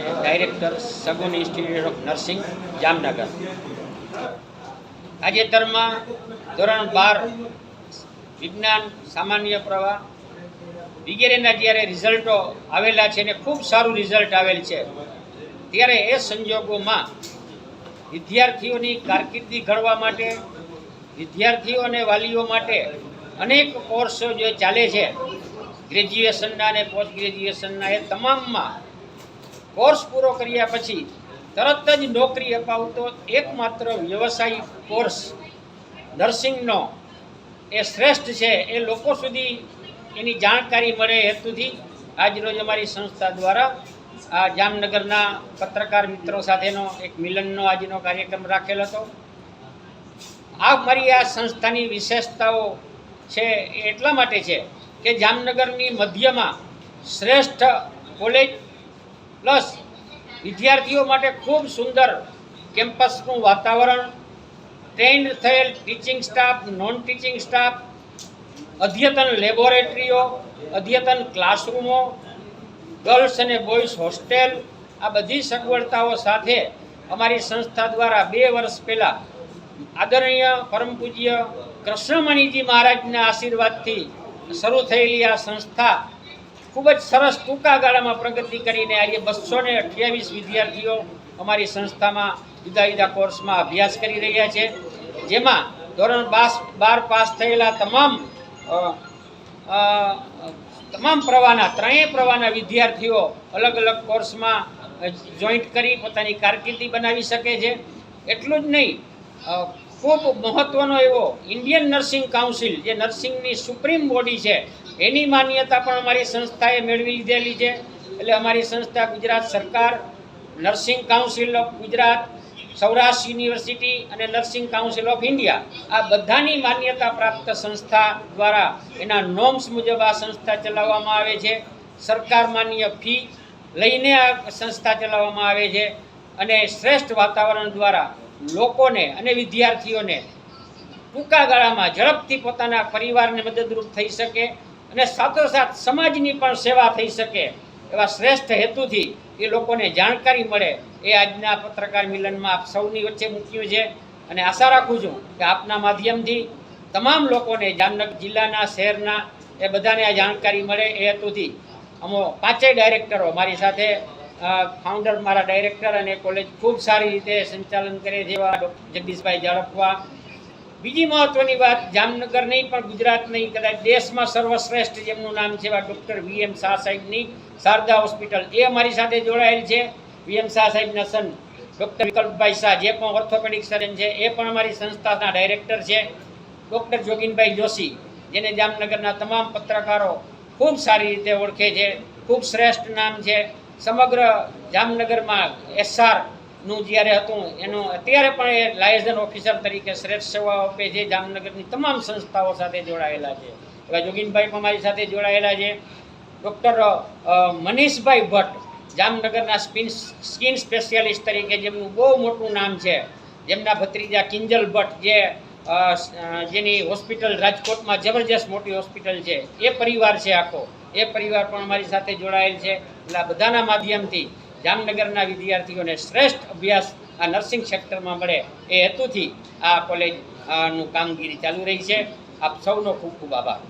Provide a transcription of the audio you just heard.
Director Sagun institute of nursing, Jamnagar. તાજેતરમાં ધોરણ બાર, વિજ્ઞાન, સામાન્ય પ્રવાહ વગેરેના જ્યારે રિઝલ્ટો આવેલા છે ને ખૂબ સારું રિઝલ્ટ આવેલ છે, ત્યારે એ સંજોગોમાં વિદ્યાર્થીઓની કારકિર્દી ઘડવા માટે, વિદ્યાર્થીઓ અને વાલીઓ માટે અનેક કોર્સો જે ચાલે છે, ગ્રેજ્યુએશનના અને પોસ્ટ ગ્રેજ્યુએશનના એ તમામમાં કોર્સ પૂરો કર્યા પછી તરત જ નોકરી અપાવતો એકમાત્ર વ્યવસાયિક કોર્સ નર્સિંગનો. એ શ્રેષ્ઠ છે. એ લોકો સુધી એની જાણકારી મળે હેતુથી આજરોજ અમારી સંસ્થા દ્વારા આ જામનગરના પત્રકાર મિત્રો સાથેનો એક મિલનનો આજનો કાર્યક્રમ રાખેલ હતો. આ મારી આ સંસ્થાની વિશેષતાઓ છે એટલા માટે છે કે જામનગરની મધ્યમાં શ્રેષ્ઠ કોલેજ પ્લસ વિદ્યાર્થીઓ માટે ખૂબ સુંદર કેમ્પસનું વાતાવરણ, ટ્રેન્ડ થયેલ teaching staff non teaching staff, અદ્યતન લેબોરેટરીઓ, અદ્યતન ક્લાસરૂમો, ગર્લ્સ અને બોયઝ હોસ્ટેલ, આ બધી સગવડતાઓ સાથે અમારી સંસ્થા દ્વારા બે વર્ષ પહેલાં આદરણીય પરમ પૂજ્ય કૃષ્ણમણીજી મહારાજના આશીર્વાદથી શરૂ થયેલી આ સંસ્થા ખૂબ જ સરસ ટૂંકા ગાળામાં પ્રગતિ કરીને આજે બસો ને અઠ્યાવીસ વિદ્યાર્થીઓ અમારી સંસ્થામાં જુદા જુદા કોર્સમાં અભ્યાસ કરી રહ્યા છે. જેમાં ધોરણ બાસ, બાર પાસ થયેલા તમામ તમામ પ્રવાહના, ત્રણેય પ્રવાહના વિદ્યાર્થીઓ અલગ અલગ કોર્સમાં જોઈન્ટ કરી પોતાની કારકિર્દી બનાવી શકે છે. એટલું જ નહીં ખૂબ મહત્ત્વનો એવો ઇન્ડિયન નર્સિંગ કાઉન્સિલ જે નર્સિંગની સુપ્રીમ બોડી છે એની માન્યતા પણ અમારી સંસ્થાએ મેળવી લીધેલી છે. એટલે અમારી સંસ્થા ગુજરાત સરકાર, nursing council of Gujarat, Saurashtra university અને નર્સિંગ કાઉન્સિલ ઓફ ઇન્ડિયા આ બધાની માન્યતા પ્રાપ્ત સંસ્થા દ્વારા એના નોર્મ્સ મુજબ આ સંસ્થા ચલાવવામાં આવે છે. સરકાર માન્ય ફી લઈને આ સંસ્થા ચલાવવામાં આવે છે અને શ્રેષ્ઠ વાતાવરણ દ્વારા લોકોને અને વિદ્યાર્થીઓને ટૂંકા ગાળામાં ઝડપથી પોતાના પરિવારને મદદરૂપ થઈ શકે. અને સાથોસાથ સમાજની પણ સેવા થઈ શકે એવા શ્રેષ્ઠ હેતુથી એ લોકોને જાણકારી મળે એ આજના પત્રકાર મિલનમાં આપ સૌની વચ્ચે મૂક્યું છે. અને આશા રાખું છું કે આપના માધ્યમથી તમામ લોકોને જામનગર જિલ્લાના, શહેરના એ બધાને આ જાણકારી મળે એ હેતુથી. અમો પાંચેય ડાયરેક્ટરો મારી સાથે ફાઉન્ડર મારા ડાયરેક્ટર અને કોલેજ ખૂબ સારી રીતે સંચાલન કરે છે એવા જગદીશભાઈ ઝડપવા બીજી મહત્વની વાત, જામનગર નહીં, પણ ગુજરાત નહીં, કદાચ દેશમાં સર્વશ્રેષ્ઠ જેમનું નામ છે એવા ડૉક્ટર વી એમ શાહ સાહેબની શારદા હોસ્પિટલ. એ અમારી સાથે જોડાયેલ છે. વી એમ શાહ સાહેબના સન ડૉક્ટર વિકલ્પભાઈ શાહ, જે પણ ઓર્થોપેડિક સર્જન છે, એ પણ અમારી સંસ્થાના ડાયરેક્ટર છે. ડૉક્ટર જોગીનભાઈ જોશી, જેને જામનગરના તમામ પત્રકારો ખૂબ સારી રીતે ઓળખે છે. ખૂબ શ્રેષ્ઠ નામ છે. સમગ્ર જામનગરમાં એસઆર નું જ્યારે હતું, એનું અત્યારે પણ એ લાયઝન ઓફિસર તરીકે શ્રેષ્ઠ સેવાઓ આપે છે, જામનગરની તમામ સંસ્થાઓ સાથે જોડાયેલા છે. એવા જોગીનભાઈ પણ મારી સાથે જોડાયેલા છે. ડૉક્ટર મનીષભાઈ ભટ્ટ, જામનગરના સ્પિન, સ્કિન સ્પેશિયાલિસ્ટ તરીકે જેમનું બહુ મોટું નામ છે. જેમના ભત્રીજા કિંજલ ભટ્ટ જે જેની હોસ્પિટલ રાજકોટમાં જબરજસ્ત મોટી હોસ્પિટલ છે. એ પરિવાર છે આખો. એ પરિવાર પણ અમારી સાથે જોડાયેલ છે. એટલે બધાના માધ્યમથી જામનગરના વિદ્યાર્થીઓને શ્રેષ્ઠ અભ્યાસ આ નર્સિંગ સેક્ટરમાં મળે એ હેતુથી આ કોલેજનું કામગીરી ચાલુ રહી છે. આપ સૌનો ખૂબ ખૂબ આભાર.